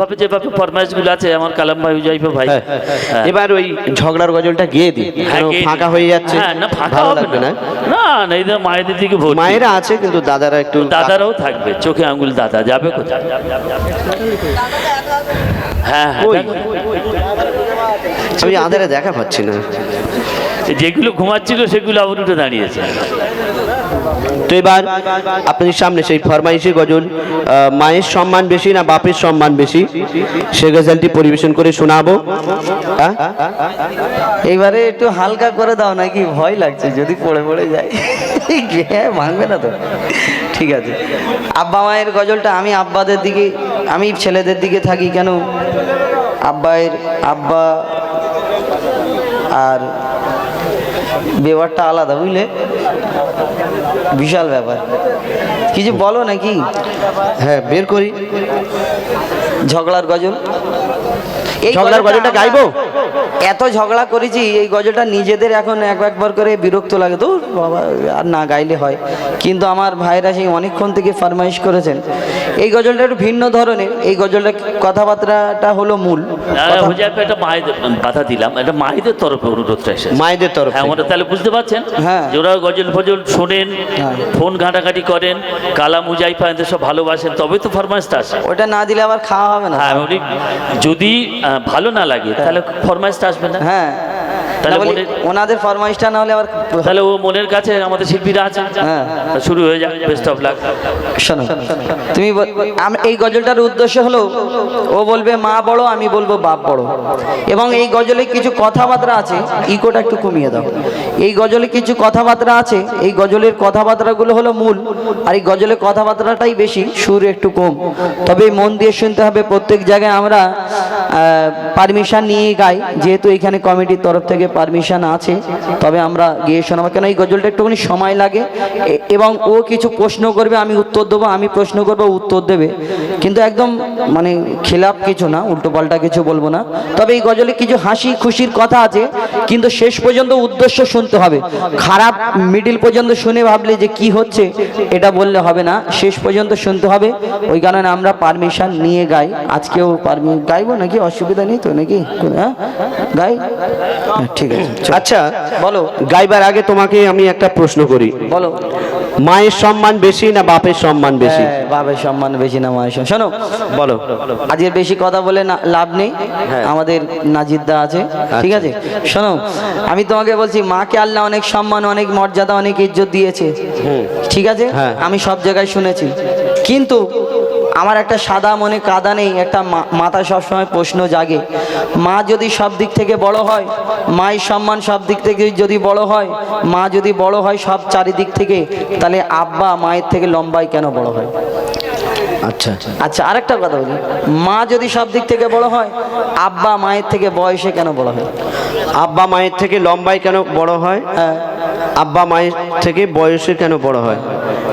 ভাবে যেভাবে ফরমাইশগুলো আছে আমার কালাম ভাই উজাইব ভাই। হ্যাঁ, হ্যাঁ। এবার ওই ঝগড়ার গজলটা গিয়ে দিই হ্যাঁ, ফাঁকা হয়ে যাচ্ছে। হ্যাঁ, না ফাঁকা হবে না। না? না এই মায়েদের দিকে ভোট মায়েরা আছে কিন্তু দাদারা একটু দাদারাও থাকবে চোখে আঙ্গুল দাদা যাবে কোথায়? হ্যাঁ হ্যাঁ। আমি আধারে দেখা পাচ্ছি না। যেগুলো ঘুমাচ্ছিল সেগুলো আবার উঠে দাঁড়িয়েছে। তো এবার আপনাদের সামনে সেই ফরমাইশি গজল মায়ের সম্মান বেশি না বাপের সম্মান বেশি? সে গজলটি পরিবেশন করে শোনাবো। এবারে একটু হালকা করে দাও, নাকি ভয় লাগছে, যদি পড়ে পড়ে যায়। হ্যাঁ ভাঙবে না তো। ঠিক আছে। আব্বা মায়ের গজলটা আমি আব্বাদের দিকে, আমি ছেলেদের দিকে থাকি কেন? আব্বায়ের আব্বা আর ব্যাপারটা আলাদা, বুঝলে? বিশাল ব্যাপার। কিছু বলো নাকি? হ্যাঁ বের করি। ঝগড়ার গজল। এই ঝগড়ার গজলটা গাইবো? এত ঝগড়া করেছি এই গজলটা নিজেদের এখন এক একবার করে বিরক্ত লাগে। তো বাবা আর না গাইলে হয়। কিন্তু আমার ভাইরা সেই অনেকক্ষণ থেকে ফরমাইশ করেছেন। এই গজলটা একটু ভিন্ন ধরনের। এই গজলটা কথাবার্তাটা হলো মূল। একটা মায়েদের বাধা দিলাম। এটা মায়েদের তরফে অনুরোধটা এসেছে মায়েদের তরফ। হ্যাঁ। ওরা তাহলে বুঝতে পারছেন? হ্যাঁ। ওরা গজল ফজল শোনেন হ্যাঁ। ফোন ঘাটাঘাটি করেন কালাম উজাইফা এদের সব ভালোবাসেন তবে তো ফরমাইশটা আসে। ওটা না দিলে আবার খাওয়া হবে না। হ্যাঁ যদি ভালো না লাগে তাহলে ফরমাইশটা আসবে না? হ্যাঁ। তাহলে ওনাদের ফরমাইশটা না হলে আবার তাহলে ও মনের কাছে আমাদের শিল্পীরা আছে। হ্যাঁ। শুরু হয়ে যাক বেস্ট অফ লাক শোনো তুমি এই গজলটার উদ্দেশ্য হলো ও বলবে মা বড় আমি বলব বাপ বড়। এবং এই গজলে কিছু কথাবার্তা আছে ইকোটা একটু কমিয়ে দাও। এই গজলে কিছু কথাবার্তা আছে এই গজলের কথাবার্তাগুলো হলো মূল আর এই গজলের কথাবার্তাটাই বেশি সুর একটু কম। তবে মন দিয়ে শুনতে হবে প্রত্যেক জায়গায় আমরা পারমিশন নিয়ে গাই যেহেতু এখানে কমিটির তরফ থেকে পারমিশন আছে, তবে আমরা গিয়ে শোনাবো। কেন এই গজলটা একটুখানি সময় লাগে? এবং ও কিছু প্রশ্ন করবে, আমি উত্তর দেবো, আমি প্রশ্ন করব উত্তর দেবে। কিন্তু একদম মানে খেলাপ কিছু না, উল্টো পাল্টা কিছু বলব না। তবে এই গজলে কিছু হাসি খুশির কথা আছে, কিন্তু শেষ পর্যন্ত উদ্দেশ্য শুনতে হবে। খারাপ মিডিল পর্যন্ত শুনে ভাবলে যে কি হচ্ছে, এটা বললে হবে না। শেষ পর্যন্ত শুনতে হবে। ওই কারণে আমরা পারমিশন নিয়ে গাই। আজকেও পারমি গাইবো নাকি? অসুবিধা নেই তো নাকি? হ্যাঁ? গাই? ঠিক আছে। আচ্ছা বলো গাইবার আগে তোমাকে আমি একটা প্রশ্ন করি। বলো। মায়ের সম্মান বেশি না বাপের সম্মান বেশি? বাপের সম্মান বেশি না মায়ের সম্মান। শোনো বলো আজকের বেশি কথা বলে না- লাভ নেই। হ্যাঁ। আমাদের নাজিদ্দা আছে ঠিক আছে? শোনো আমি তোমাকে বলছি মাকে আল্লাহ অনেক সম্মান অনেক মর্যাদা অনেক ইজ্জত দিয়েছে। ঠিক আছে? হ্যাঁ। আমি সব জায়গায় শুনেছি। কিন্তু আমার একটা সাদা মনে কাদা নেই একটা মা- মাথায় সবসময় প্রশ্ন জাগে। মা যদি সব দিক থেকে বড় হয় মায়ের সম্মান সব দিক থেকে যদি বড় হয় মা যদি বড় হয় সব চারিদিক থেকে তাহলে আব্বা মায়ের থেকে লম্বাই কেন বড় হয়? আচ্ছা। আচ্ছা আরেকটা কথা বলি। মা যদি সব দিক থেকে বড় হয় আব্বা মায়ের থেকে বয়সে কেন বড় হয়? আব্বা মায়ের থেকে লম্বায় কেন বড় হয়? হ্যাঁ। আব্বা মায়ের থেকে বয়সে কেন বড় হয়?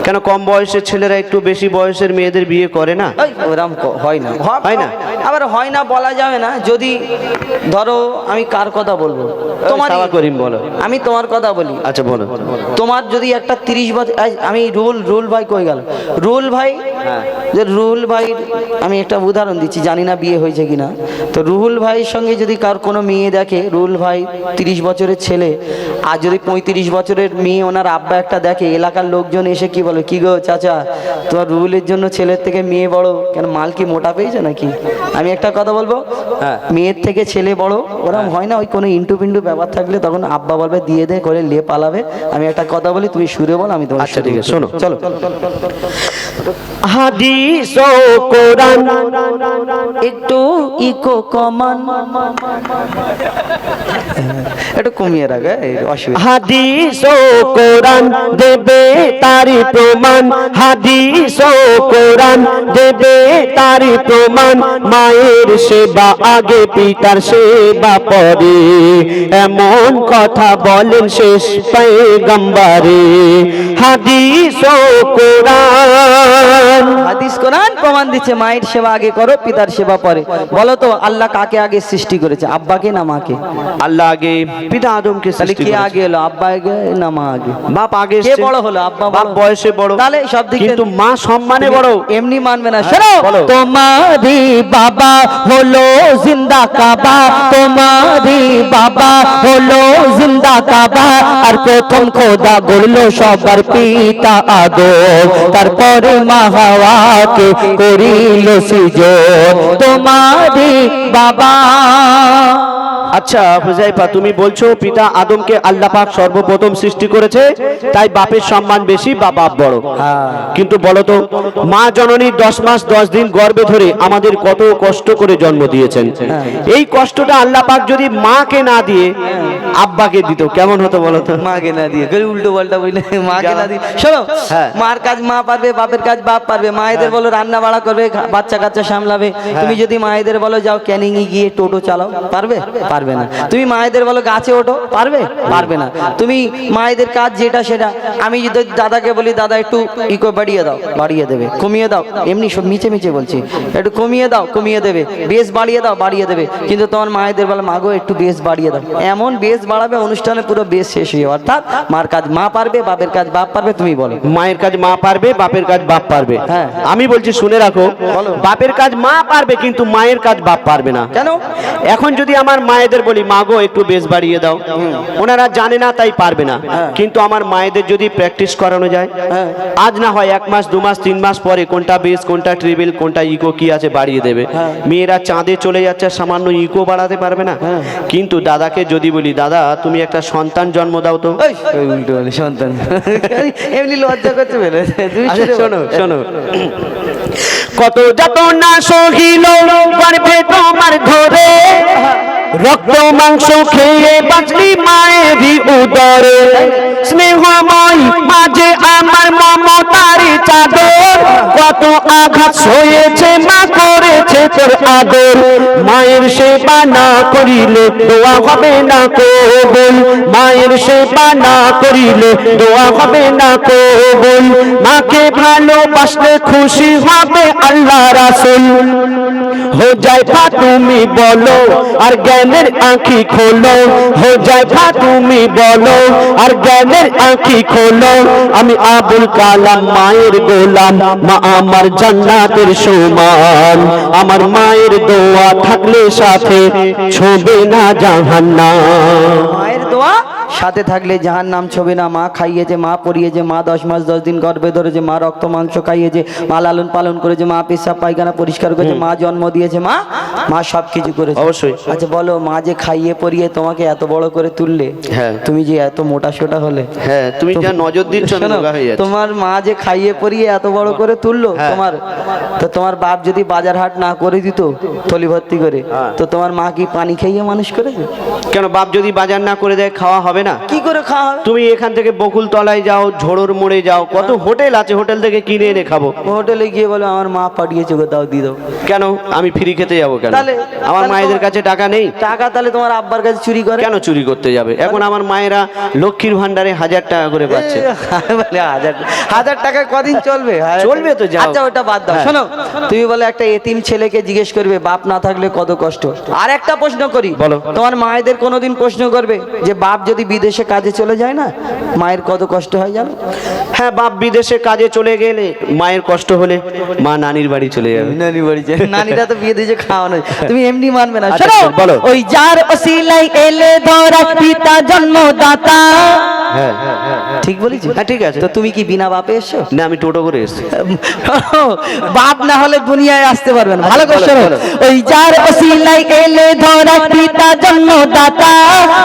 কেন কম বয়সের ছেলেরা একটু বেশি বয়সের মেয়েদের বিয়ে করে না? ওরকম হয় না। হয় না? আবার হয় না বলা যাবে না যদি ধরো আমি কার কথা বলব? তোমার করিম বলো। আমি তোমার কথা বলি। আচ্ছা বলো। তোমার যদি একটা তিরিশ বছর আমি রুল রুল ভাই কই গেল? রুল ভাই যে রুহুল ভাই আমি একটা উদাহরণ দিচ্ছি জানি না বিয়ে হয়েছে কিনা। তো রুহুল ভাইয়ের সঙ্গে যদি কার কোনো মেয়ে দেখে রুহুল ভাই তিরিশ বছরের ছেলে আর যদি পঁয়ত্রিশ বছরের মেয়ে ওনার আব্বা একটা দেখে এলাকার লোকজন এসে কি বলে কি গো চাচা তোমার রুহুলের জন্য ছেলের থেকে মেয়ে বড় কেন মাল কি মোটা পেয়েছে নাকি? আমি একটা কথা বলব হ্যাঁ। মেয়ের থেকে ছেলে বড় ওরম হয়। না ওই কোনো ইন্টু পিন্টু ব্যাপার থাকলে তখন আব্বা বলবে দিয়ে দে করে লে পালাবে। আমি একটা কথা বলি তুমি সুরে বল আমি তোমার আচ্ছা, ঠিক আছে, শোনো। চলো। হাদিস ও কোরআন একটু ইকো কমান। একটু কমিয়ে রাখে অসুবিধা। হাদিস ও কোরআন দেবে তারি প্রমাণ হাদিস ও কোরআন দেবে তারি প্রমাণ। মায়ের সেবা আগে পিতার সেবা পরে। এমন কথা বলেন শেষ পেগম্বারে হাদিস ও কোরআন। হাদিস কোরআন প্রমাণ দিচ্ছে মায়ের সেবা আগে করো পিতার সেবা পরে। বলো তো আল্লাহ কাকে আগে সৃষ্টি করেছে? আব্বাকে না মাকে? আল্লাহ আগে পিতা আদমকে তাহলে কে আগে এলো? আব্বা আগে না মা আগে? বাপ আগে কে বড় হলো? আব্বা বাপ বয়সে বড়। তাহলে সব দিক কিন্তু মা সম্মানে বড়। এমনি মানবে না। হ্যাঁ, শোনো। তোমারি বাবা হলো জিন্দা কাবা। তোমারি বাবা হলো জিন্দা কাবা। আর প্রথম খোদা গড়লো সবার পিতা আদর। তারপরে মা হাওয়াকে করিল সৃজন তোমারি বাবা আচ্ছা হুজাইফা তুমি বলছো পিতা আদমকে আল্লাহ পাক সর্বপ্রথম সৃষ্টি করেছে তাই বাপের সম্মান বেশি বা বাপ বড়? হ্যাঁ। কিন্তু বলো তো মা জননী দশ মাস দশ দিন গর্ভে ধরে আমাদের কত কষ্ট করে জন্ম দিয়েছেন। হ্যাঁ। এই কষ্টটা আল্লাহ পাক যদি মাকে না দিয়ে আব্বাকে দিত কেমন হতো বলো তো? মাকে না দিয়ে করে উল্টো পাল্টা বলে মাকে না দিয়ে। শোনো হ্যাঁ। মার কাজ মা পারবে বাপের কাজ বাপ পারবে। মায়েদের বলো রান্না বাড়া করবে বাচ্চা কাচ্চা সামলাবে। তুমি যদি মায়েদের বলো যাও ক্যানিং এ গিয়ে টোটো চালাও পারবে? পারবে। না। তুমি মায়েদের বলো গাছে ওঠো পারবে? পারবে না। তুমি মায়েদের কাজ যেটা সেটা। আমি যদি দাদাকে বলি দাদা একটু ইকো বাড়িয়ে দাও বাড়িয়ে দেবে। কমিয়ে দাও। এমনি সব মিচে মিচে বলছি। একটু কমিয়ে দাও কমিয়ে দেবে। বেশ বাড়িয়ে দাও বাড়িয়ে দেবে। কিন্তু তোমার মায়েদের বলে মাগো একটু বেশ বাড়িয়ে দাও। এমন বেশ বাড়াবে অনুষ্ঠানে পুরো বেশ শেষ হয়ে অর্থাৎ মার কাজ মা পারবে বাপের কাজ বাপ পারবে তুমি বলো। মায়ের কাজ মা পারবে বাপের কাজ বাপ পারবে। হ্যাঁ। আমি বলছি শুনে রাখো বাপের কাজ মা পারবে কিন্তু মায়ের কাজ বাপ পারবে না। কেন? এখন যদি আমার মায়েদের বলি মাগো একটু বেশ বাড়িয়ে দাও। ওনারা জানে না তাই পারবে না। কিন্তু আমার মায়েদের যদি প্র্যাকটিস করানো যায় হ্যাঁ। আজ না হয় এক মাস দু মাস তিন মাস পরে কোনটা বেস কোনটা ট্রিবিল কোনটা ইকো কি আছে বাড়িয়ে দেবে। মেয়েরা চাঁদে চলে যাচ্ছে সামান্য ইকো বাড়াতে পারবে না। কিন্তু দাদাকে যদি বলি দাদা তুমি একটা সন্তান জন্ম দাও তো। সন্তান। এমনি লজ্জা করতে পেরে আচ্ছা, শোনো শোনো কত যত না সহিল গর্ভে তোমার ধরে রক্ত মাংস খেয়ে বাঁচলি মায়েরই উদরে। স্নেহময় মাঝে আমার মমতারি চাদর। কত আঘাত সয়েছে মা করেছে তোর আদর মায়ের সেবা না করিলে দোয়া হবে না কবুল। মায়ের সেবা না করিলে দোয়া হবে না কবুল। মাকে ভালোবাসলে খুশি হবে আল্লাহ রাসুল। হো যায় ফা তুমি বলো, আর জ্ঞানের আঁখি খোলো। হো যায় ফা তুমি বলো, আর জ্ঞানের আঁখি খোলো। আমি আবুল কালাম, মায়ের গোলাম। মা আমার জান্নাতের সমান। আমার মায়ের দোয়া থাকলে সাথে ছবে না জাহান্না মায়ের দোয়া সাথে থাকলে জাহান নাম ছবে না মা খাইয়েছে মা পরিয়েছে মা দশ মাস দশ দিন গর্ভে ধরেছে মা রক্ত মাংস খাইয়েছে মা লালন পালন করেছে মা পেশাব পায়খানা পরিষ্কার করেছে মা জন্ম দিয়েছে মা মা সব কিছু করেছে অবশ্যই। আচ্ছা বলো মা যে খাইয়ে পরিয়ে তোমাকে এত বড় করে তুললে হ্যাঁ। তুমি যে এত মোটা সোটা হলে হ্যাঁ তুমি যা নজর দিচ্ছ তোমার মা যে খাইয়ে পরিয়ে এত বড় করে তুললো হ্যাঁ। তোমার তো তোমার বাপ যদি বাজার হাট না করে দিত থলি ভর্তি করে হ্যাঁ। তো তোমার মা কি পানি খাইয়ে মানুষ করেছে কেন বাপ যদি বাজার না করে দেয় খাওয়া হবে না? কি করে খাওয়া হবে? তুমি এখান থেকে বকুল তলায় যাও ঝোড়োর মোড়ে যাও কত হোটেল আছে হোটেল থেকে কিনে এনে খাব। হোটেলে গিয়ে বলো আমার মা পাঠিয়েছে গো দাও দিয়ে দাও। কেন? আমি ফ্রি খেতে যাব কেন? তাহলে- আমার মায়েদের কাছে টাকা নেই? টাকা তাহলে তোমার আব্বার কাছে চুরি করে? কেন চুরি করতে যাবে? এখন আমার মায়েরা লক্ষ্মীর ভান্ডারে হাজার টাকা করে পাচ্ছে। হাজার হাজার টাকা কদিন চলবে? চলবে তো, যাও। আচ্ছা ওটা বাদ দাও। হ্যাঁ। শোনো তুমি বলে একটা এতিম ছেলেকে জিজ্ঞেস করবে বাপ না থাকলে কত কষ্ট? আর একটা প্রশ্ন করি বলো। তোমার মায়েদের কোনোদিন প্রশ্ন করবে যে বাপ যদি বিদেশে কাজে চলে যায় না? মায়ের কত কষ্ট হয় জানো? হ্যাঁ বাপ বিদেশে কাজে চলে গেলে মায়ের কষ্ট হলে মা নানির বাড়ি চলে যাবে। নানি বাড়ি যায় নানিরা তো বিয়ে দিয়েছে খাওয়ানো তুমি এমনি মানবে না। আচ্ছা, শোনো বলো। ওই যার ওসিলাই এলে ধরা পিতা জন্মদাতা। হ্যাঁ ঠিক বলেছি? হ্যাঁ ঠিক আছে। তো তুমি কি বিনা বাপে এসছো? না আমি টোটো করে এসেছি। বাপ না হলে দুনিয়ায় আসতে পারবে না। ভালো করে শোনো। ওই যার ওসিলাই এলে ধরা পিতা জন্মদাতা।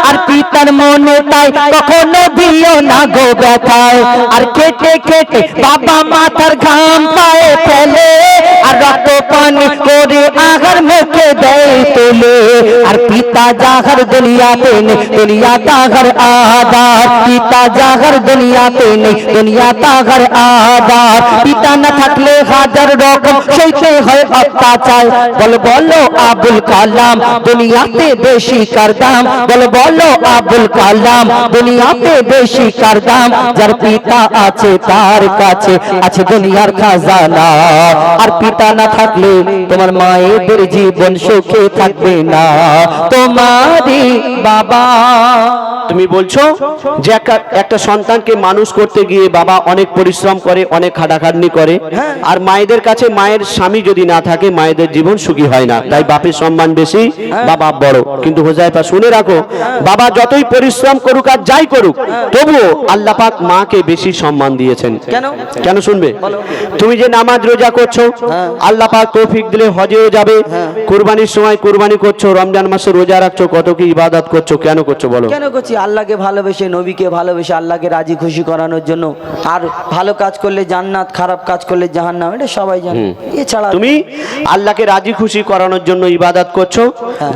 আর পিতার মনে তাই কখনো দিও না গো ব্যথায়। আর কেটে কেটে বাবা মাথার ঘাম পায়ে ফেলে। বল, বলো, আবুল কালাম, দুনিয়াতে বেশি কার দাম? বল, বলো, আবুল কালাম, দুনিয়াতে বেশি কার দাম? যার পিতা আছে তার কাছে, আছে দুনিয়ার খাজানা। আর পিতা না থাকলে তোমার মায়েদের জীবন সুখে থাকবে না। তোমারই বাবা। তুমি বলছো যে একটা- সন্তানকে মানুষ করতে গিয়ে বাবা অনেক পরিশ্রম করে অনেক খাটাখাটনি করে। আর মায়েদের কাছে মায়ের স্বামী যদি না থাকে মায়েদের জীবন সুখী হয় না। তাই বাপের সম্মান বেশি বা বাপ বড়। কিন্তু হোজাইফা শুনে রাখো বাবা যতই পরিশ্রম করুক আর যাই করুক তবুও আল্লাহ পাক মাকে বেশি সম্মান দিয়েছেন। কেন? কেন শুনবে? তুমি যে নামাজ রোজা করছ আল্লাহ পাক তৌফিক দিলে হজেও যাবে। কুরবানির সময় কুরবানি করছ রমজান মাসে রোজা রাখছো কত কি ইবাদত করছ কেন করছ বলো? কেন করছি? আল্লাহকে ভালোবেসে নবীকে ভালোবেসে আল্লাহকে রাজি খুশি করানোর জন্য। আর ভালো কাজ করলে জান্নাত খারাপ কাজ করলে জাহান্নাম এটা সবাই জানে। এছাড়া তুমি আল্লাহকে রাজি খুশি করানোর জন্য ইবাদত করছ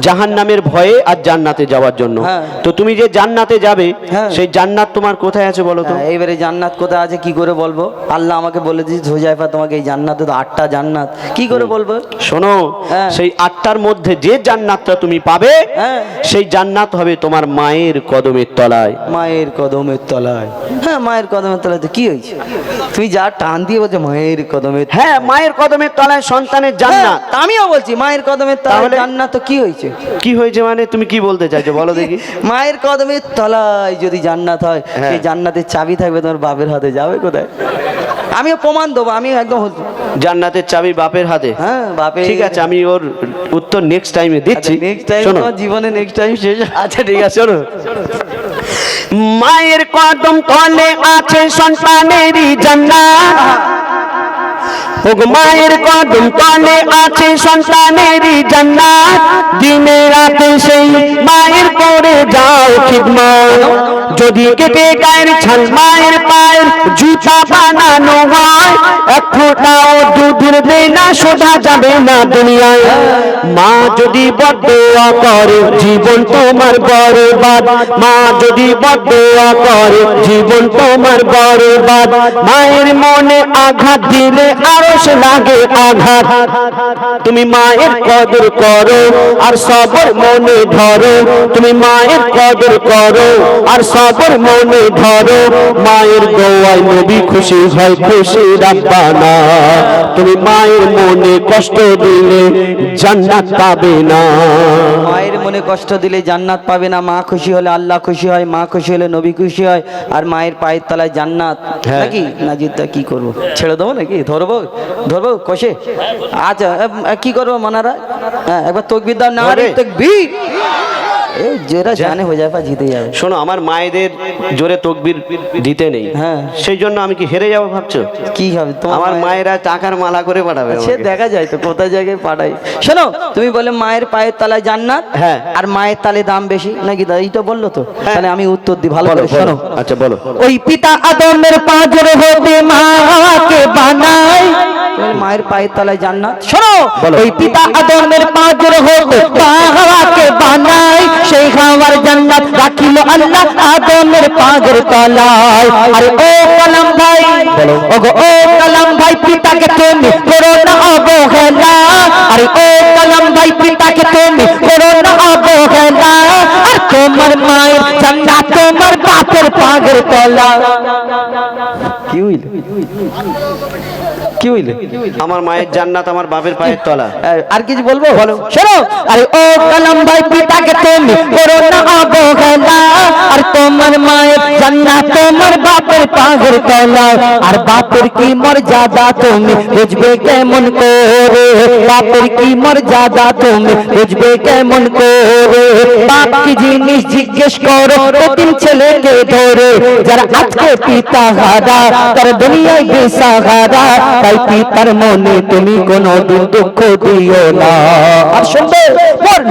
জাহান নামের ভয়ে আর জান্নাতে যাওয়ার জন্য। হ্যাঁ। তো তুমি যে জান্নাতে যাবে হ্যাঁ। সেই জান্নাত তোমার কোথায় আছে বলো তো? হ্যাঁ, এইবারে জান্নাত কোথায় আছে কি করে বলব? আল্লাহ আমাকে বলে দিয়েছে হোজাইফা তোমাকে এই জান্নাতে তো আটটা জান্নাত কি করে বলব? শোনো হ্যাঁ। সেই আটটার মধ্যে যে জান্নাতটা তুমি পাবে হ্যাঁ। সেই জান্নাত হবে তোমার মায়ের কদমের তলায়। মায়ের কদমের তলায়। হ্যাঁ মায়ের কদমের তলায় তো কি হয়েছে? তুই যা টান দিয়ে বলছে মায়ের কদমের হ্যাঁ মায়ের কদমের তলায় সন্তানের জান্নাত। হ্যাঁ, আমিও বলছি মায়ের কদমের তলায়? জান্নাত তো কি হয়েছে? কি হয়েছে মানে? তুমি কি বলতে চাইছো? বলো দেখি। মায়ের কদমের তলায় যদি জান্নাত হয় হ্যাঁ। সেই জান্নাতের চাবি থাকবে তোমার বাপের হাতে। যাবে কোথায়? আমিও প্রমাণ দেবো আমি একদম জান্নাতের চাবি বাপের হাতে। হ্যাঁ বাপে ঠিক আছে আমি ওর উত্তর নেক্সট টাইমে দিচ্ছি। নেক্সট টাইম জীবনে নেক্সট টাইম শেষ আচ্ছা ঠিক আছে শোনো। মায়ের কদম তলে আছে সন্তানেরই জান্নাত। ওগো মায়ের কদম তলে আছে সন্তানেরই জান্নাত। দিনে রাতে সেই মায়ের করে যাও। যদি কেটে গায়ের ছাল মায়ের পায়ের, জুতা বানানো হয়, এক দুধের দেনা শোধা যাবে না দুনিয়ায়। মা যদি বদয়া করে, জীবন তোমার বরবাদ। মা যদি জীবন তোমার বরবাদ। মায়ের মনে আঘাত দিলে আরও সে লাগে আঘাত। তুমি মায়ের কদর করো, আর সবর মনে ধরো। তুমি মায়ের কদর করো আর সবর মনে ধরো মায়ের দোয়ায় নবী খুশি হয় খুশি রাব্বানা। তুমি মায়ের মনে কষ্ট দিলে জান্নাত পাবে না। মায়ের মনে কষ্ট দিলে জান্নাত পাবে না। মা খুশি হলে আল্লাহ খুশি হয় মা খুশি হলে নবী খুশি হয় আর মায়ের পায়ের তলায় জান্নাত। হ্যাঁ। নাকি? নাজিদা কি করব? ছেড়ে দেবো নাকি? ধরবো? ধরবো? কষে? আচ্ছা কি করব মনারা? হ্যাঁ একবার তকবির দাও না ধরে। তকবির। এই যেটা জানে হয়ে যাবে জিতে যাবে। শোনো আমার মায়েদের জোরে তকবির দিতে নেই। হ্যাঁ। সেই জন্য আমি কি হেরে যাব ভাবছ? কি হবে? আমার মায়ের- টাকার মালা করে পাঠাবে সে দেখা যায় তো কোথায় জায়গায় পাঠাই শোনো তুমি বলে মায়ের পায়ের তলায় জান্নাত হ্যাঁ। আর মায়ের তালে দাম বেশি নাকি দাদা? এইটা বলল তো। তাহলে আমি উত্তর দিই ভালো করে শোনো। আচ্ছা বলো। ওই পিতা আদমের পাঁচর হতে মাকে বানায় মায়ের পায়ের তলায় জান্নাত। শোনো। ওই পিতা আদমের পাঁচর হতে মাকে বানায় সেই খাওয়ার জান্নাত রাখিল আল্লাহ আদমের পাঁচর তলায়। আরে ও কালাম ভাই ওগো ও কালাম ভাই পিতাকে তুমি করো না অবহেলা। আরে ও কালাম ভাই পিতাকে তুমি করো না অবহেলা। আর তোমার মায়ের জান্নাত তোমার বাপের পাগের তলা কি হইল? কি হইলে? আমার মায়ের জান্নাত আমার বাপের পায়ের তলা। আর কিছু বলব? বলো। শোনো। আরে ও কলম ভাই পিতাকে তুমি করো না অবহেলা। আর তোমার মায়ের জান্নাত, তোমার বাপের পাগের তলা আর বাপের কি মর্যাদা তুমি বুঝবে কেমন করে? বাপের কি মর্যাদা তুমি বুঝবে কেমন করে? বাপ কি জিনিস জিজ্ঞেস করো? তিন ছেলেকে ধরে, যারা আজকে পিতা হারা, তার দুনিয়ায় বেসাহারা তাই পিতার মনে তুমি কোনো দিন দুঃখ দিও না? আর শুনবে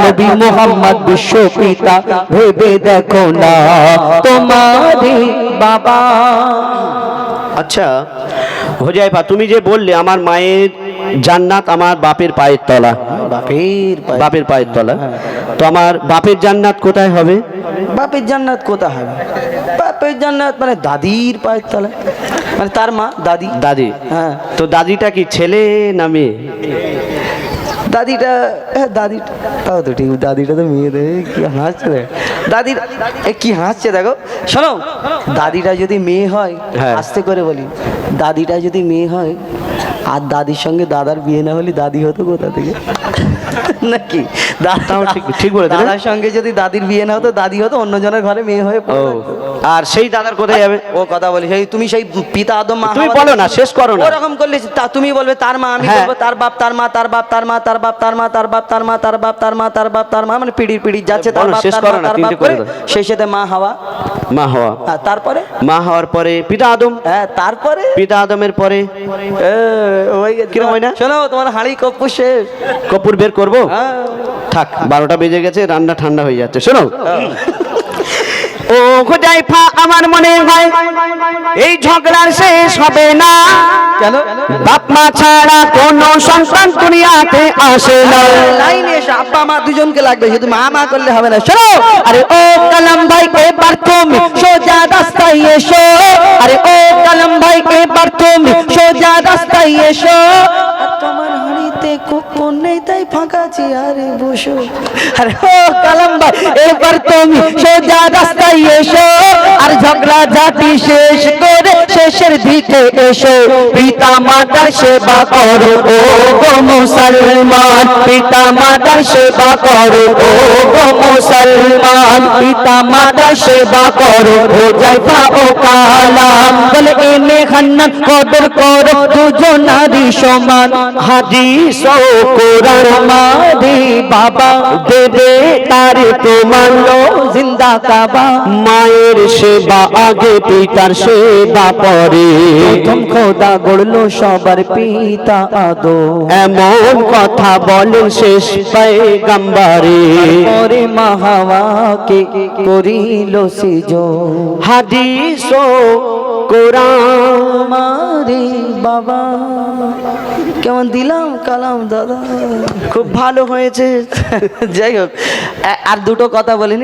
নবী মোহাম্মদ বিশ্ব পিতা ভেবে দেখো না। তোমারই বাবা। আচ্ছা হোজাইফা তুমি যে বললে আমার মায়ের জান্নাত আমার বাপের পায়ের তলা। বাপের বাপের পায়ের তলা। তো আমার বাপের জান্নাত কোথায় হবে? বাপের জান্নাত কোথা হবে? বাপের জান্নাত মানে দাদির পায়ের তলায়। মানে তার মা দাদি। দাদি। হ্যাঁ। তো দাদিটা কি ছেলে না মেয়ে? দাদিটা হ্যাঁ দাদি তাও তো ঠিক দাদিটা তো মেয়ে দেবে কি হাসছে দেখ দাদির এ কি হাসছে দেখো শোনো দাদিটা যদি মেয়ে হয় হ্যাঁ। আস্তে করে বলি দাদিটা যদি মেয়ে হয় আর দাদির সঙ্গে দাদার বিয়ে না হলে দাদি হতো কোথা থেকে নাকি ঠিক- রে। দাদার সঙ্গে যদি দাদির বিয়ে না হতো দাদি হতো অন্যজনের ঘরে মেয়ে হয়ে। আর সেই দাদার কোথায় যাবে ও কথা বলি সেই তুমি সেই পিতা আদম মা তুমি বলো না, শেষ করো না। ওরকম করলে তা তুমি বলবে তার মা আমি হ্যাঁ। বলব তার বাপ তার মা তার বাপ তার মা তার বাপ তার মা তার বাপ তার মা তার বাপ তার মা তার বাপ তার মা মানে পিড়ি পিড়ি যাচ্ছে তার বাপ শেষ করো না, তিনটে করে সেই সাথে মা হাওয়া মা হওয়া তারপরে মা হওয়ার পরে পিতা আদম হ্যাঁ তারপরে পিতা আদমের পরে হয়ে গেছে। হয় না? শোনো তোমার হাঁড়ি কপ্পু শেষ কপুর বের করব? হ্যাঁ। থাক বারোটা বেজে গেছে রান্না ঠান্ডা হয়ে যাচ্ছে। শোনো। ও হুজাইফা আমার মনে হয় এই ঝগড়ার শেষ হবে না। বাপ মা ছাড়া কোনো সন্তান দুনিয়াতে আসে না। লাইনে এসে আব্বা মা দুজনকে লাগবে শুধু মা মা করলে হবে না। শোনো। আরে ও কালাম ভাই এবার তুমি সোজা রাস্তায় এসো। আরে ও কালাম ভাই এবার তুমি সোজা রাস্তায় এসো। তোমার হাঁড়িতে কুকুর নেই, তাই ফাঁকা চেয়ারে বসো। আরে ও কালাম ভাই এবার তুমি সোজা রাস্তায় এসো, আর ঝগড়া জাতি শেষ করে শেষের দিকে এসো। পিতা মাতার সেবা করো, ও গো মুসলমান। পিতা মাতার সেবা করো, ও গো মুসলমান। পিতা মাতার সেবা করো ও জাইফা ও কালাম। বলে, এনে খান্নান কদর করো দুজন নারী সমান। হাদিস কোরআন মাদি বাবা দেবে তার প্রমাণ জিন্দা কাবা। মায়ের সেবা আগে পিতার সেবা পরে। প্রথম খোদা গড়লো সবার পিতা আদো এমন কথা বলেন শেষ পেগম্বরে পরে মাহাওয়াকে করিল সিজো হাদিস কোরআন মারে বাবা। কেমন দিলাম দাদা। খুব ভালো হয়েছে। যাই হোক আর দুটো কথা বলিনি।